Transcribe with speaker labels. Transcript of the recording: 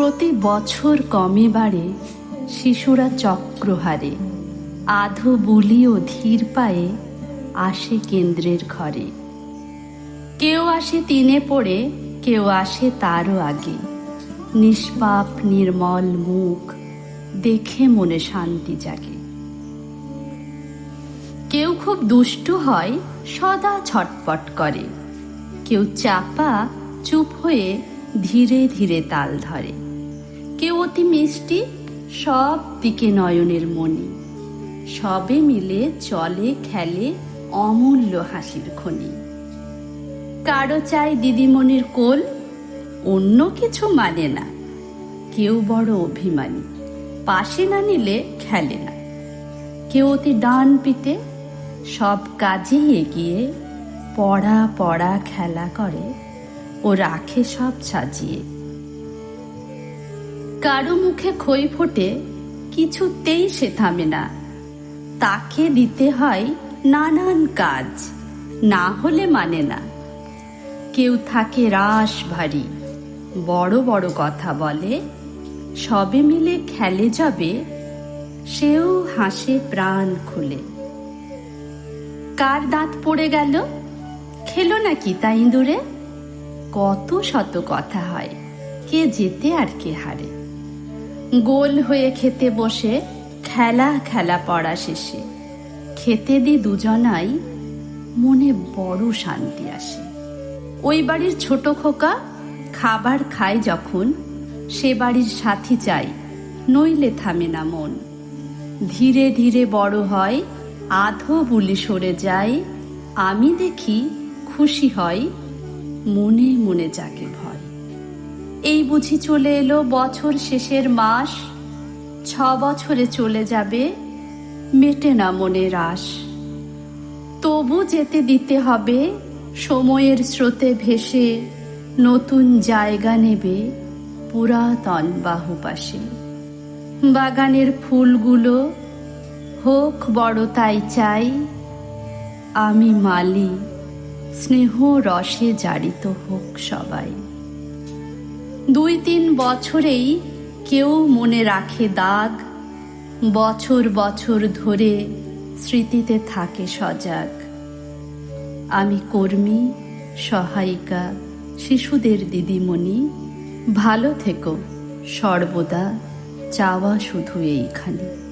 Speaker 1: প্রতি বছর কমে বাড়ে শিশুরা চক্রহারে, আধো বুলি ও ধীর পায়ে আসে কেন্দ্রের ঘরে। কেউ আসে তিনে পড়ে, কেউ আসে তারও আগে। নিষ্পাপ, নির্মল মুখ দেখে মনে শান্তি জাগে। কেউ খুব দুষ্টু হয়, সদা ছটপট করে। কেউ চাপা, চুপ হয়ে ধীরে ধীরে তাল ধরে। কেউ অতি মিষ্টি? সব দিকে নয়নের মনি সবে মিলে চলে, খেলে অমূল্য হাসির খনি। কারও চাই দিদিমণির কোল, অন্য কিছু মানে না। কেউ বড় অভিমানী, পাশে না নিলে খেলে না। কেউ অতি ডান পিতে সব কাজেই এগিয়ে পড়া পড়া খেলা করে ও রাখে সব সাজিয়ে। কারও মুখে খই ফোটে, কিছুতেই সে থামে না। তাকে দিতে হয় নানান কাজ, না হলে মানে না। কেউ থাকে রাস ভারী, বড় বড় কথা বলে, সবে মিলে খেলে যাবে, সেও হাসে প্রাণ খুলে। কার দাঁত পড়ে গেল? খেলো নাকি তা ইঁদুরে? কত শত কথা হয়, কে যেতে আর কে হারে। গোল হয়ে খেতে বসে খেলা খেলা পড়া শেষে। খেতে দি দুজনাই মনে বড় শান্তি আসে। ওই বাড়ির ছোট খোকা খাবার খায় যখন, সে বাড়ির সাথী চাই, নইলে থামে না মন। ধীরে ধীরে বড় হয়, আধো বুলি সরে যায় আমি দেখি খুশি হয়, মনে মনে যাকে ভয়। এই বুঝি চলে এলো বছর শেষের মাস। ছ বছরে চলে যাবে, মেটে না মনের আশ তবু যেতে দিতে হবে, সময়ের স্রোতে ভেসে নতুন জায়গা নেবে পুরাতন বাহুপাশে বাগানের ফুলগুলো, হোক বড় তাই চাই, আমি মালি, স্নেহ রসে জারিত হোক সবাই। দুই তিন বছরেই কেউ মনে রাখে দাগ। বছর বছর ধরে স্মৃতিতে থাকে সজাগ। আমি কর্মী, সহায়িকা, শিশুদের দিদিমণি। ভালো থেকো, সর্বদা, চাওয়া শুধু এইখানে।